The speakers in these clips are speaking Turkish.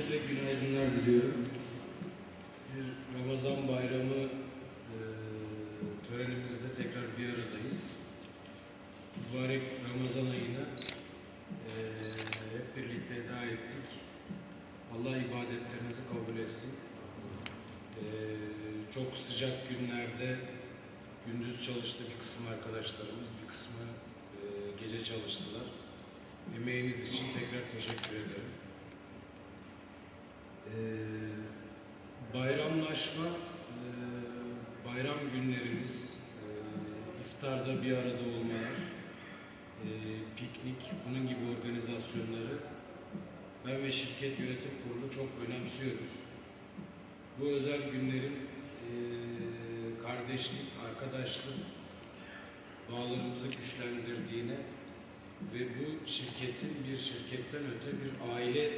Herkese günaydınlar diliyorum. Bir Ramazan bayramı e, törenimizde tekrar bir aradayız. Mübarek Ramazan ayına e, hep birlikte eda ettik. Allah ibadetlerinizi kabul etsin. E, çok sıcak günlerde gündüz çalıştı bir kısım arkadaşlarımız, bir kısmı e, gece çalıştılar. Emeğiniz için tekrar teşekkür ederim. Ee, bayramlaşma, e, bayram günlerimiz, e, iftarda bir arada olmalar, e, piknik, bunun gibi organizasyonları ben ve şirket yönetim kurulu çok önemsiyoruz. Bu özel günlerin e, kardeşlik, arkadaşlık bağlarımızı güçlendirdiğine ve bu şirketin bir şirketten öte bir aile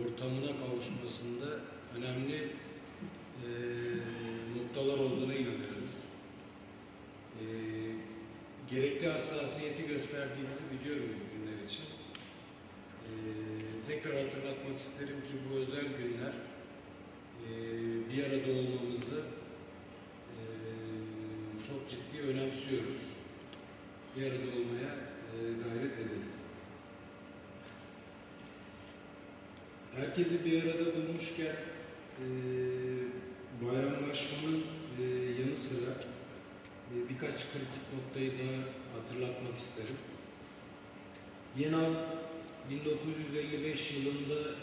ortamına kavuşmasında önemli e, noktalar olduğuna hassasiyeti gösterdiğimizi biliyorum bu günler için. E, tekrar hatırlatmak isterim ki bu özel günler e, bir arada olmamızı e, çok ciddi önemsiyoruz. Bir arada olmaya e, gayret edelim. Herkesi bir arada bulmuşken e, bayramlaşmanın e, yanı sıra birkaç kritik noktayı daha hatırlatmak isterim. Yenal 1955 yılında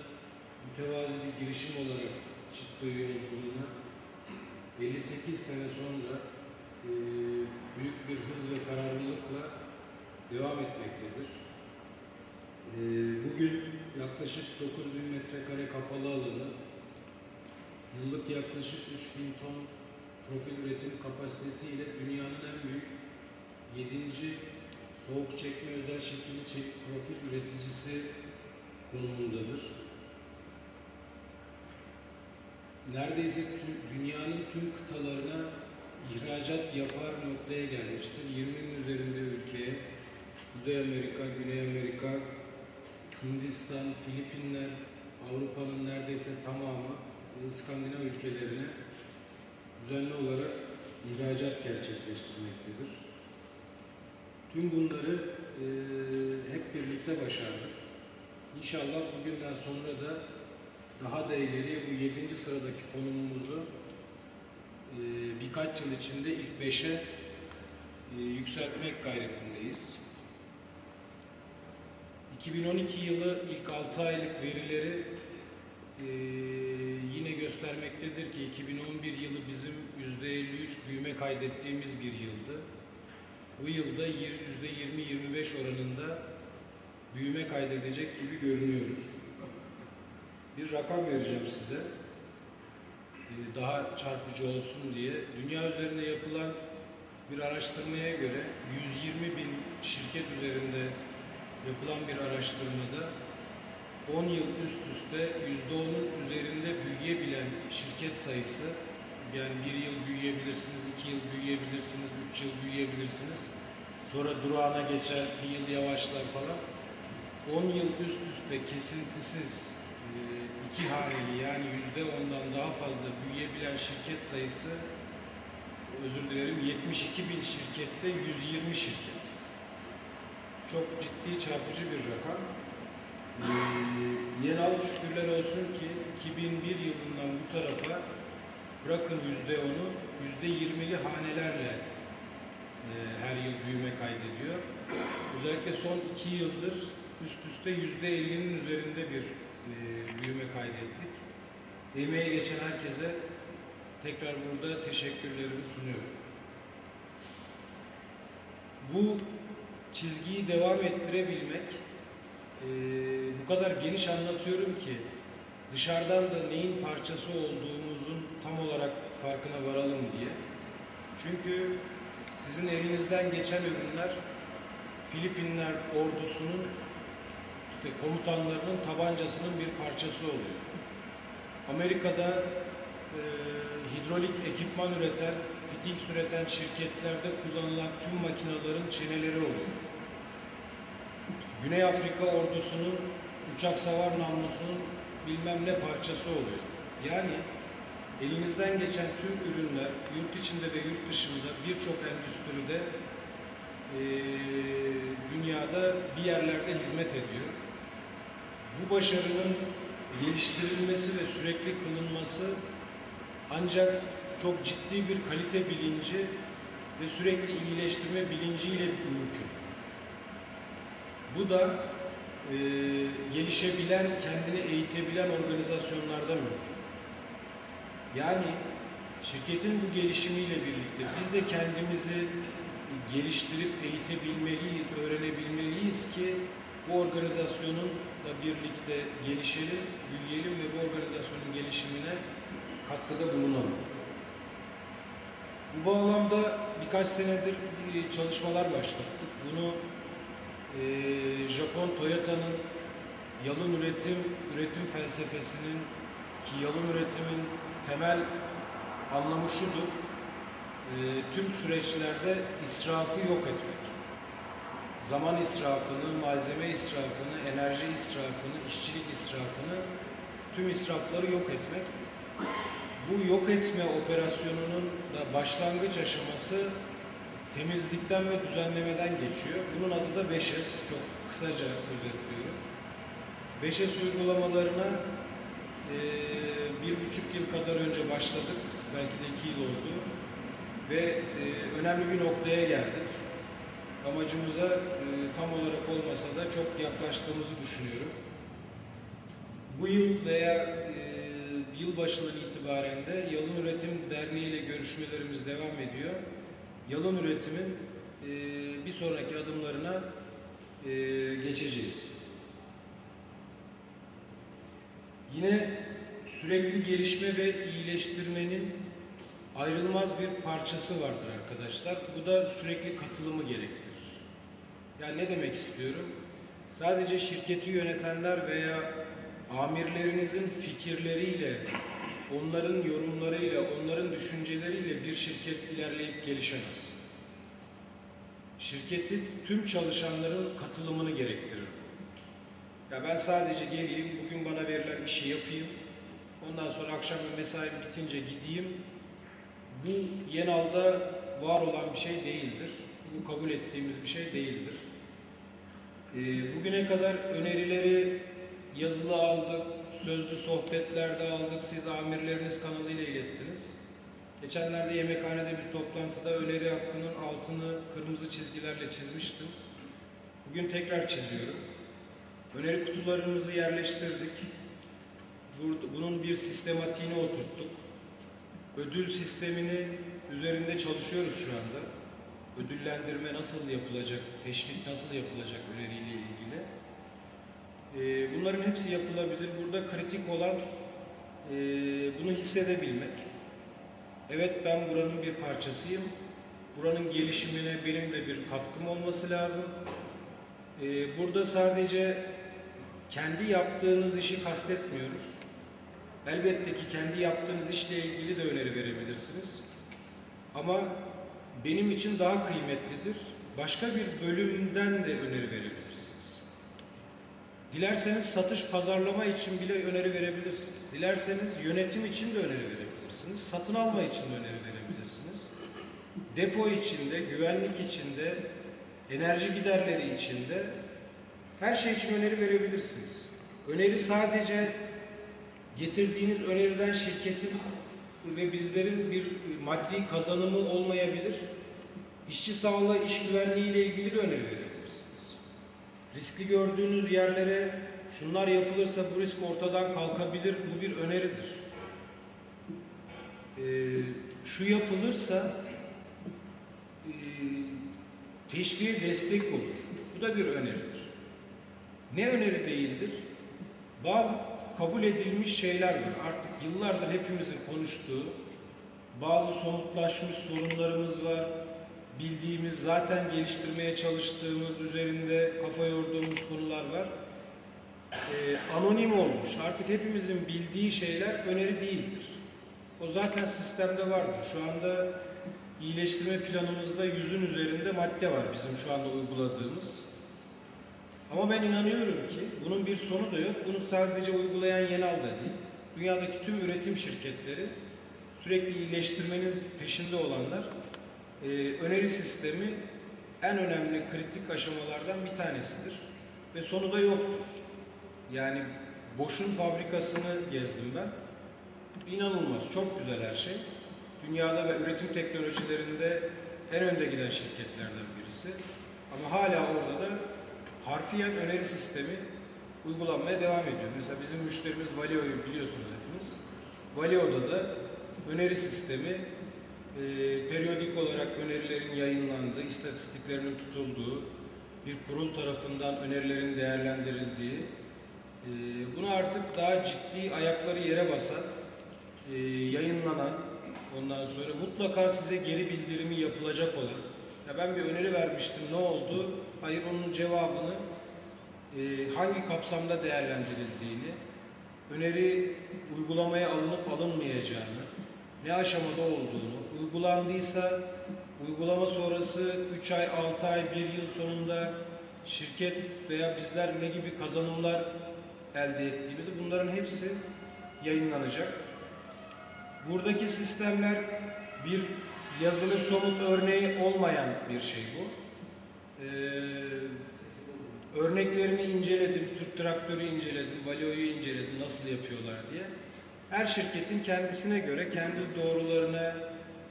mütevazi bir girişim olarak çıktığı yolculuğuna 58 sene sonra e, büyük bir hız ve kararlılıkla devam etmektedir. E, bugün yaklaşık 9000 metrekare kapalı alanı, yıllık yaklaşık 3000 ton profil üretim kapasitesiyle dünyanın en büyük 7. soğuk çekme özel şekilli çek profil üreticisi konumundadır. Neredeyse tüm, dünyanın tüm kıtalarına ihracat yapar noktaya gelmiştir. 20'nin üzerinde ülkeye, Kuzey Amerika, Güney Amerika, Hindistan, Filipinler, Avrupa'nın neredeyse tamamı İskandinav ülkelerine düzenli olarak ihracat gerçekleştirmektedir. Tüm bunları e, hep birlikte başardık. İnşallah bugünden sonra da daha da ileriye bu yedinci sıradaki konumumuzu e, birkaç yıl içinde ilk beşe e, yükseltmek gayretindeyiz. 2012 yılı ilk 6 aylık verileri e, yine göstermektedir ki 2011 yılı bizim %53 büyüme kaydettiğimiz bir yıldı. Bu yılda %20-25 oranında büyüme kaydedecek gibi görünüyoruz. Bir rakam vereceğim size. E, daha çarpıcı olsun diye. Dünya üzerinde yapılan bir araştırmaya göre 120 bin şirket üzerinde yapılan bir araştırmada 10 yıl üst üste %10'un üzerinde büyüyebilen şirket sayısı yani bir yıl büyüyebilirsiniz, iki yıl büyüyebilirsiniz, üç yıl büyüyebilirsiniz. Sonra durağına geçer, bir yıl yavaşlar falan. 10 yıl üst üste kesintisiz e, iki haneli yani yüzde ondan daha fazla büyüyebilen şirket sayısı özür dilerim 72 bin şirkette 120 şirket çok ciddi çarpıcı bir rakam. Ee, Yenal şükürler olsun ki 2001 yılından bu tarafa bırakın yüzde onu, yüzde yirmili hanelerle e, her yıl büyüme kaydediyor. Özellikle son iki yıldır üst üste yüzde ellinin üzerinde bir e, büyüme kaydettik. Emeğe geçen herkese tekrar burada teşekkürlerimi sunuyorum. Bu çizgiyi devam ettirebilmek e, bu kadar geniş anlatıyorum ki dışarıdan da neyin parçası olduğumuzun tam olarak farkına varalım diye. Çünkü sizin elinizden geçen ürünler Filipinler ordusunun işte komutanlarının tabancasının bir parçası oluyor. Amerika'da e, hidrolik ekipman üreten, fitil üreten şirketlerde kullanılan tüm makinaların çeneleri oluyor. Güney Afrika ordusunun uçak savar namlusunun bilmem ne parçası oluyor. Yani elinizden geçen tüm ürünler yurt içinde ve yurt dışında birçok endüstride eee, dünyada bir yerlerde hizmet ediyor. Bu başarının geliştirilmesi ve sürekli kılınması ancak çok ciddi bir kalite bilinci ve sürekli iyileştirme bilinciyle mümkün. Bu da e, gelişebilen, kendini eğitebilen organizasyonlarda mümkün. Yani şirketin bu gelişimiyle birlikte biz de kendimizi geliştirip eğitebilmeliyiz, öğrenebilmeliyiz ki bu organizasyonun da birlikte gelişelim, büyüyelim ve bu organizasyonun gelişimine katkıda bulunalım. Bu bağlamda birkaç senedir çalışmalar başlattık. Bunu Japon Toyota'nın yalın üretim üretim felsefesinin ki yalın üretimin temel anlamı şudur. E, tüm süreçlerde israfı yok etmek. Zaman israfını, malzeme israfını, enerji israfını, işçilik israfını, tüm israfları yok etmek. Bu yok etme operasyonunun da başlangıç aşaması temizlikten ve düzenlemeden geçiyor. Bunun adı da 5S. Çok kısaca özetliyorum. 5S uygulamalarına eee, bir buçuk yıl kadar önce başladık. Belki de iki yıl oldu. Ve eee, önemli bir noktaya geldik. Amacımıza eee, tam olarak olmasa da çok yaklaştığımızı düşünüyorum. Bu yıl veya eee yıl başından itibaren de Yalın Üretim Derneği ile görüşmelerimiz devam ediyor. Yalın üretimin eee, bir sonraki adımlarına eee, geçeceğiz. Yine sürekli gelişme ve iyileştirmenin ayrılmaz bir parçası vardır arkadaşlar. Bu da sürekli katılımı gerektirir. Yani ne demek istiyorum? Sadece şirketi yönetenler veya amirlerinizin fikirleriyle, onların yorumlarıyla, onların düşünceleriyle bir şirket ilerleyip gelişemez. Şirketin tüm çalışanların katılımını gerektirir. Ya ben sadece geleyim, bugün bana verilen işi yapayım, ondan sonra akşam mesaim bitince gideyim. Bu Yenal'da var olan bir şey değildir. Bu kabul ettiğimiz bir şey değildir. Ee, bugüne kadar önerileri yazılı aldık, sözlü sohbetlerde aldık, siz amirleriniz kanalıyla ilettiniz. Geçenlerde yemekhanede bir toplantıda öneri hakkının altını kırmızı çizgilerle çizmiştim. Bugün tekrar çiziyorum. Öneri kutularımızı yerleştirdik. Bunun bir sistematiğini oturttuk. Ödül sistemini üzerinde çalışıyoruz şu anda. Ödüllendirme nasıl yapılacak, teşvik nasıl yapılacak öneriyle ilgili. Ee, Bunların hepsi yapılabilir. Burada kritik olan e, bunu hissedebilmek. Evet ben buranın bir parçasıyım. Buranın gelişimine benim de bir katkım olması lazım. Ee, Burada sadece kendi yaptığınız işi kastetmiyoruz. Elbette ki kendi yaptığınız işle ilgili de öneri verebilirsiniz. Ama benim için daha kıymetlidir. Başka bir bölümden de öneri verebilirsiniz. Dilerseniz satış pazarlama için bile öneri verebilirsiniz. Dilerseniz yönetim için de öneri verebilirsiniz. Satın alma için de öneri verebilirsiniz. Depo içinde, güvenlik içinde, enerji giderleri içinde her şey için öneri verebilirsiniz. Öneri sadece getirdiğiniz öneriden şirketin ve bizlerin bir maddi kazanımı olmayabilir. İşçi sağlığı, iş güvenliği ile ilgili de öneri verebilirsiniz. Riskli gördüğünüz yerlere şunlar yapılırsa bu risk ortadan kalkabilir. Bu bir öneridir. Ee, şu yapılırsa e, teşviğe destek olur. Bu da bir öneridir. Ne öneri değildir? Bazı kabul edilmiş şeyler var. Artık yıllardır hepimizin konuştuğu bazı somutlaşmış sorunlarımız var. Bildiğimiz, zaten geliştirmeye çalıştığımız, üzerinde kafa yorduğumuz konular var. Ee, anonim olmuş. Artık hepimizin bildiği şeyler öneri değildir. O zaten sistemde vardır. Şu anda iyileştirme planımızda yüzün üzerinde madde var bizim şu anda uyguladığımız. Ama ben inanıyorum ki bunun bir sonu da yok. Bunu sadece uygulayan Yenal da değil. Dünyadaki tüm üretim şirketleri sürekli iyileştirmenin peşinde olanlar e, öneri sistemi en önemli kritik aşamalardan bir tanesidir. Ve sonu da yoktur. Yani Bosch'un fabrikasını gezdim ben. İnanılmaz, çok güzel her şey. Dünyada ve üretim teknolojilerinde en önde giden şirketlerden birisi. Ama hala orada da harfiyen öneri sistemi uygulanmaya devam ediyor. Mesela bizim müşterimiz Valio'yu biliyorsunuz hepiniz. Valio'da da öneri sistemi e, periyodik olarak önerilerin yayınlandığı, istatistiklerinin tutulduğu, bir kurul tarafından önerilerin değerlendirildiği, e, bunu artık daha ciddi ayakları yere basan, e, yayınlanan, ondan sonra mutlaka size geri bildirimi yapılacak olan, ya ben bir öneri vermiştim ne oldu? Hayır onun cevabını e, hangi kapsamda değerlendirildiğini, öneri uygulamaya alınıp alınmayacağını, ne aşamada olduğunu, uygulandıysa uygulama sonrası 3 ay, 6 ay, 1 yıl sonunda şirket veya bizler ne gibi kazanımlar elde ettiğimizi bunların hepsi yayınlanacak. Buradaki sistemler bir yazılı somut örneği olmayan bir şey bu. Ee, örneklerini inceledim, Türk traktörü inceledim, Valio'yu inceledim nasıl yapıyorlar diye. Her şirketin kendisine göre, kendi doğrularına,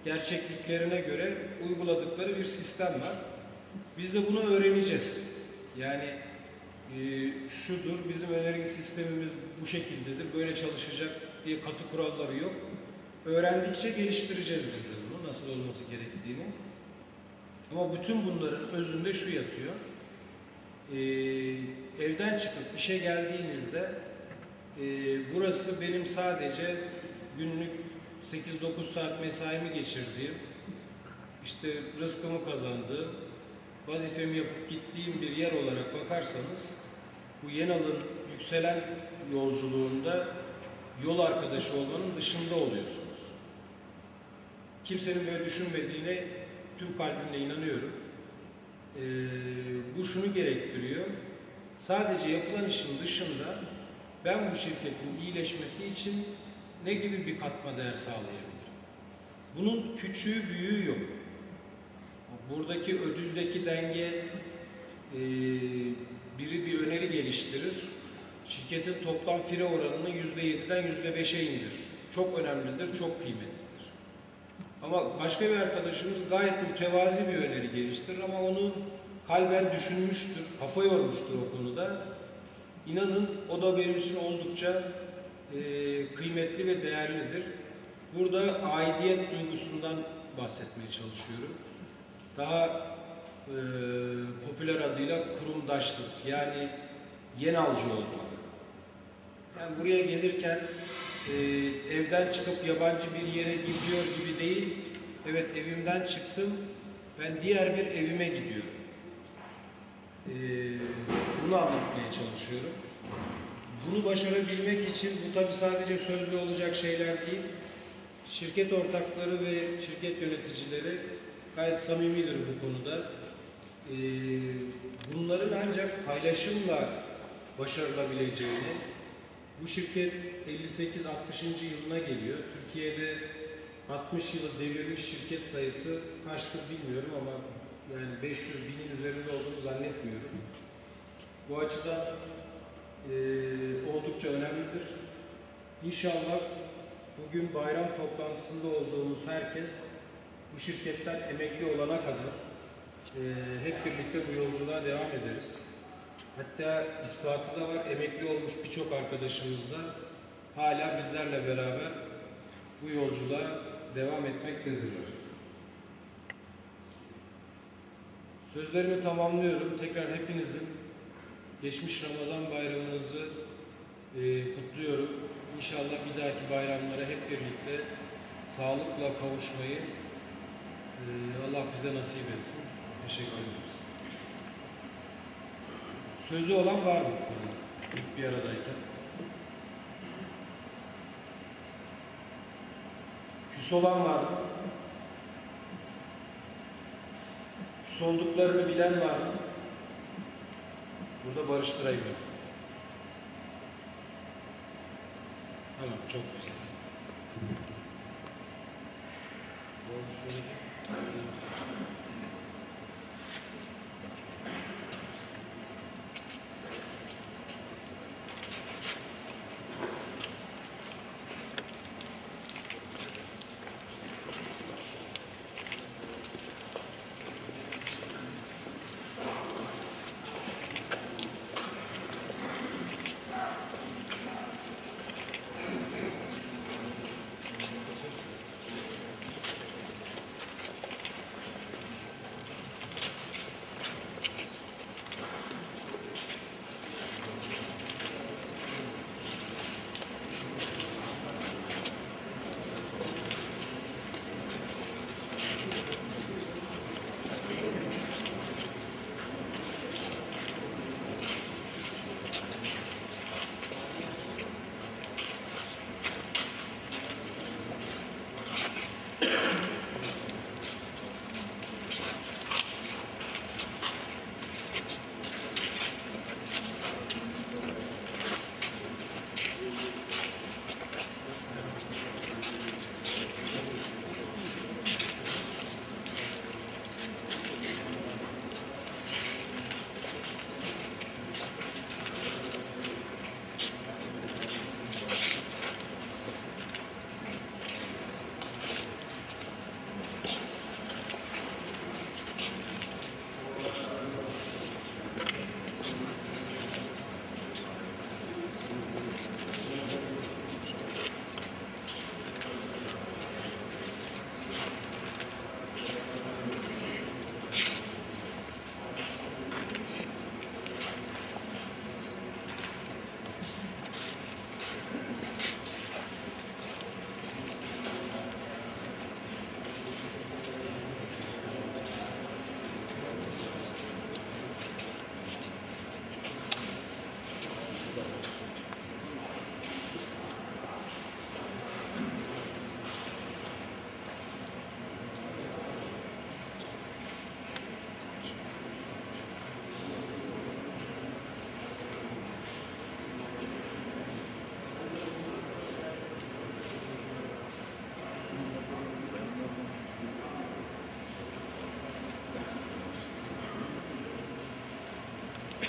gerçekliklerine göre uyguladıkları bir sistem var. Biz de bunu öğreneceğiz. Yani e, şudur, bizim önerge sistemimiz bu şekildedir, böyle çalışacak diye katı kuralları yok. Öğrendikçe geliştireceğiz biz de bunu, nasıl olması gerektiğini. Ama bütün bunların özünde şu yatıyor. Ee, evden çıkıp işe geldiğinizde e, burası benim sadece günlük 8-9 saat mesaimi geçirdiğim, işte rızkımı kazandığım, vazifemi yapıp gittiğim bir yer olarak bakarsanız bu Yenal'ın yükselen yolculuğunda yol arkadaşı olmanın dışında oluyorsunuz. Kimsenin böyle düşünmediğine tüm kalbimle inanıyorum. Ee, bu şunu gerektiriyor. Sadece yapılan işin dışında ben bu şirketin iyileşmesi için ne gibi bir katma değer sağlayabilirim? Bunun küçüğü büyüğü yok. Buradaki ödüldeki denge e, biri bir öneri geliştirir. Şirketin toplam fire oranını %7'den %5'e indirir. Çok önemlidir, çok kıymetlidir. Ama başka bir arkadaşımız gayet mütevazi bir öneri geliştirir ama onu kalben düşünmüştür, kafa yormuştur o konuda. İnanın o da benim için oldukça e, kıymetli ve değerlidir. Burada aidiyet duygusundan bahsetmeye çalışıyorum. Daha e, popüler adıyla kurumdaşlık yani yenalcı olmak. Yani buraya gelirken e, evden çıkıp yabancı bir yere gidiyor gibi değil. Evet evimden çıktım. Ben diğer bir evime gidiyorum. E, bunu anlatmaya çalışıyorum. Bunu başarabilmek için bu tabi sadece sözlü olacak şeyler değil. Şirket ortakları ve şirket yöneticileri gayet samimidir bu konuda. E, bunların ancak paylaşımla başarılabileceğini, bu şirket 58-60. yılına geliyor. Türkiye'de 60 yılı devirmiş şirket sayısı kaçtır bilmiyorum ama yani 500 binin üzerinde olduğunu zannetmiyorum. Bu açıdan e, oldukça önemlidir. İnşallah bugün bayram toplantısında olduğumuz herkes bu şirketten emekli olana kadar e, hep birlikte bu yolculuğa devam ederiz. Hatta ispatı da var. Emekli olmuş birçok arkadaşımız da hala bizlerle beraber bu yolculuğa devam etmektedirler. Sözlerimi tamamlıyorum. Tekrar hepinizin geçmiş Ramazan bayramınızı e, kutluyorum. İnşallah bir dahaki bayramlara hep birlikte sağlıkla kavuşmayı e, Allah bize nasip etsin. Teşekkür ederiz. Sözü olan var mı? İlk bir aradayken. Küs olan var mı? Küs olduklarını bilen var mı? Burada barıştırayım ben. Tamam çok güzel.